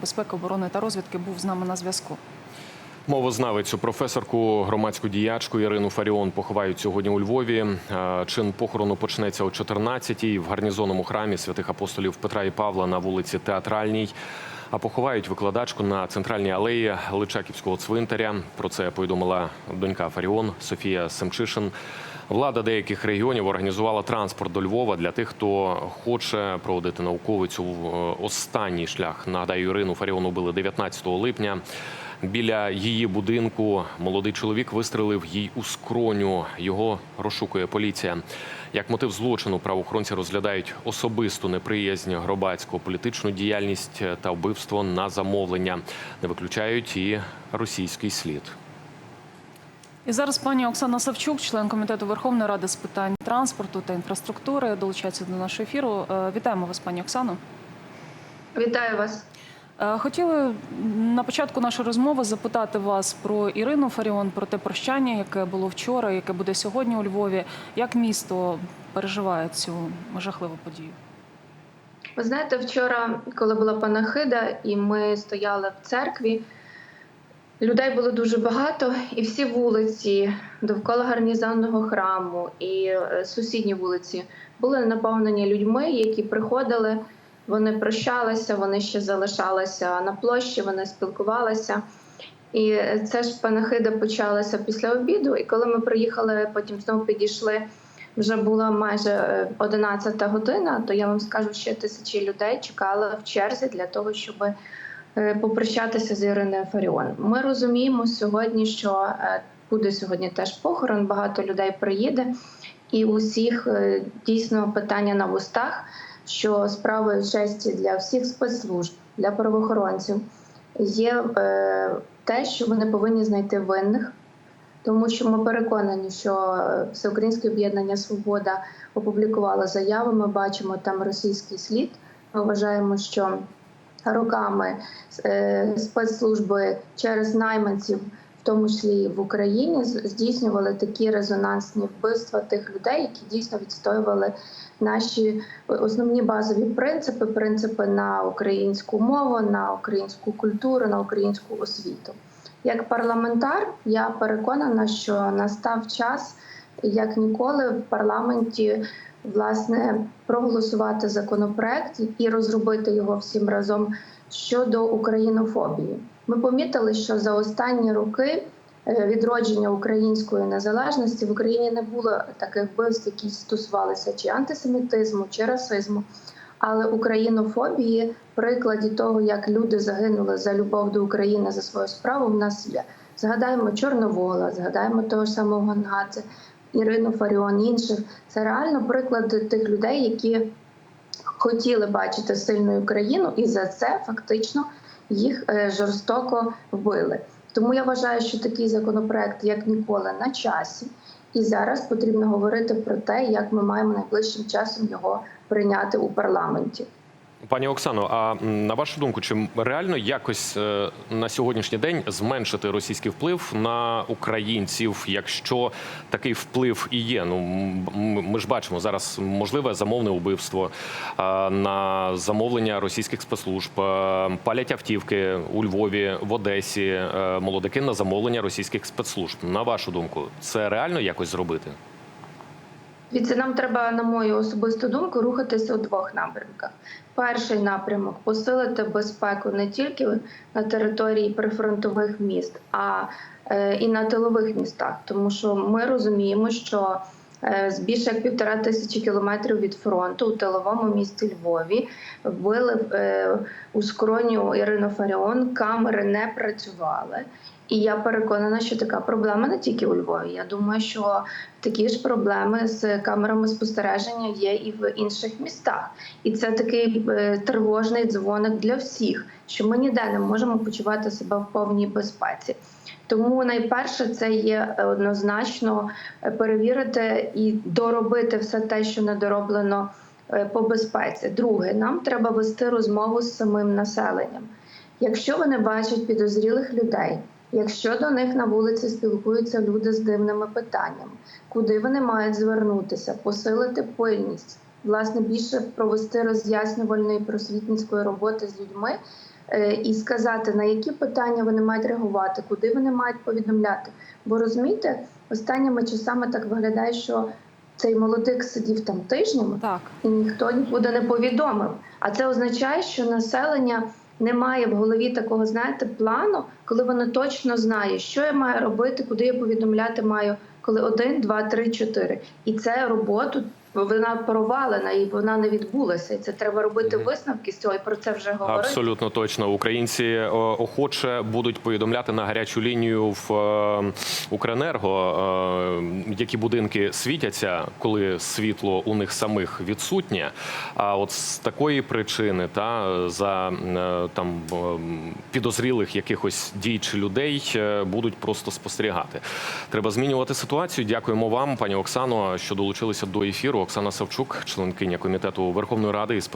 безпеки, оборони та розвідки, був з нами на зв'язку. Мовознавицю, професорку, громадську діячку Ірину Фаріон поховають сьогодні у Львові. Е, Чин похорону почнеться о 14-й в гарнізонному храмі святих апостолів Петра і Павла на вулиці Театральній. А поховають викладачку на центральній алеї Личаківського цвинтаря. Про це повідомила донька Фаріон Софія Семчишин. Влада деяких регіонів організувала транспорт до Львова для тих, хто хоче проводити науковицю в е, останній шлях. Нагадаю, Ірину Фаріон убили 19 липня. Біля її будинку молодий чоловік вистрелив їй у скроню. Його розшукує поліція. Як мотив злочину правоохоронці розглядають особисту неприязнь гробацьку, політичну діяльність та вбивство на замовлення. Не виключають і російський слід. І зараз пані Оксана Савчук, член комітету Верховної Ради з питань транспорту та інфраструктури, долучається до нашого ефіру. Е, Вітаємо вас, пані Оксано. Вітаю вас. Е, Хотіли на початку нашої розмови запитати вас про Ірину Фаріон, про те прощання, яке було вчора, яке буде сьогодні у Львові. Як місто переживає цю жахливу подію? Ви знаєте, вчора, коли була панахида, і ми стояли в церкві, людей було дуже багато, і всі вулиці довкола гарнізонного храму і е, сусідні вулиці були наповнені людьми, які приходили, вони прощалися, вони ще залишалися на площі, вони спілкувалися. І це ж панахида почалася після обіду. І коли ми приїхали, потім знову підійшли. Вже була майже е, 11 година, то я вам скажу, що тисячі людей чекали в черзі для того, щоб е, попрощатися з Іриною Фаріон. Ми розуміємо сьогодні, що е, буде сьогодні теж похорон, багато людей приїде, і у всіх е, дійсно питання на вустах, що справою честі для всіх спецслужб, для правоохоронців є е, те, що вони повинні знайти винних. Тому що ми переконані, що е, Всеукраїнське об'єднання Свобода опублікувало заяву. Ми бачимо там російський слід. Ми вважаємо, що роками е, спецслужби через найманців, в тому числі в Україні, здійснювали такі резонансні вбивства тих людей, які дійсно відстоювали наші основні базові принципи: принципи на українську мову, на українську культуру, на українську освіту. Як парламентар, я переконана, що настав час, як ніколи, в парламенті власне проголосувати законопроект і розробити його всім разом щодо українофобії. Ми помітили, що за останні роки е, відродження української незалежності в Україні не було таких вбивств, які стосувалися чи антисемітизму, чи расизму. Але українофобії, прикладі того, як люди загинули за любов до України за свою справу, в нас є. Згадаємо Чорновола, згадаємо того самого Гангадзе, Ірину Фаріон, інших. Це реально приклади тих людей, які хотіли бачити сильну Україну, і за це фактично їх е, жорстоко вбили. Тому я вважаю, що такий законопроект як ніколи на часі, і зараз потрібно говорити про те, як ми маємо найближчим часом його прийняти у парламенті. Пані Оксано, а на вашу думку, чи реально якось е, на сьогоднішній день зменшити російський вплив на українців, якщо такий вплив і є? Ну ми ж бачимо зараз можливе замовне убивство е, на замовлення російських спецслужб, е, палять автівки у Львові, в Одесі, молодики на замовлення російських спецслужб. На вашу думку, це реально якось зробити? Від нам треба, на мою особисту думку, рухатися у двох напрямках. Перший напрямок посилити безпеку не тільки на території прифронтових міст, а е, і на тилових містах, тому що ми розуміємо, що е, з більше як півтора тисячі кілометрів від фронту у тиловому місті Львові вбили е, у скроню Ірину Фаріон, камери не працювали. І я переконана, що така проблема не тільки у Львові. Я думаю, що такі ж проблеми з камерами спостереження є і в інших містах. І це такий е, тривожний дзвоник для всіх, що ми ніде не можемо почувати себе в повній безпеці. Тому найперше це є однозначно е, перевірити і доробити все те, що не дороблено е, по безпеці. Друге, нам треба вести розмову з самим населенням. Якщо вони бачать підозрілих людей, якщо до них на вулиці спілкуються люди з дивними питаннями, куди вони мають звернутися, посилити пильність, власне, більше провести роз'яснювальної просвітницької роботи з людьми, е, і сказати, на які питання вони мають реагувати, куди вони мають повідомляти. Бо розумієте, останніми часами так виглядає, що цей молодик сидів там тижнями, Так. і ніхто нікуди не повідомив. А це означає, що населення не має в голові такого, знаєте, плану, коли вона точно знає, що я маю робити, куди я повідомляти маю, коли один, два, три, чотири. І це роботу вона провалена і вона не відбулася. І це треба робити висновки з цього. І про це вже говорити. Абсолютно точно. Українці е, охоче будуть повідомляти на гарячу лінію в е, Укренерго, е, які будинки світяться, коли світло у них самих відсутнє. А от з такої причини та за там підозрілих якихось дій чи людей будуть просто спостерігати. Треба змінювати ситуацію. Дякуємо вам, пані Оксано, що долучилися до ефіру. Оксана Савчук, членкиня комітету Верховної Ради із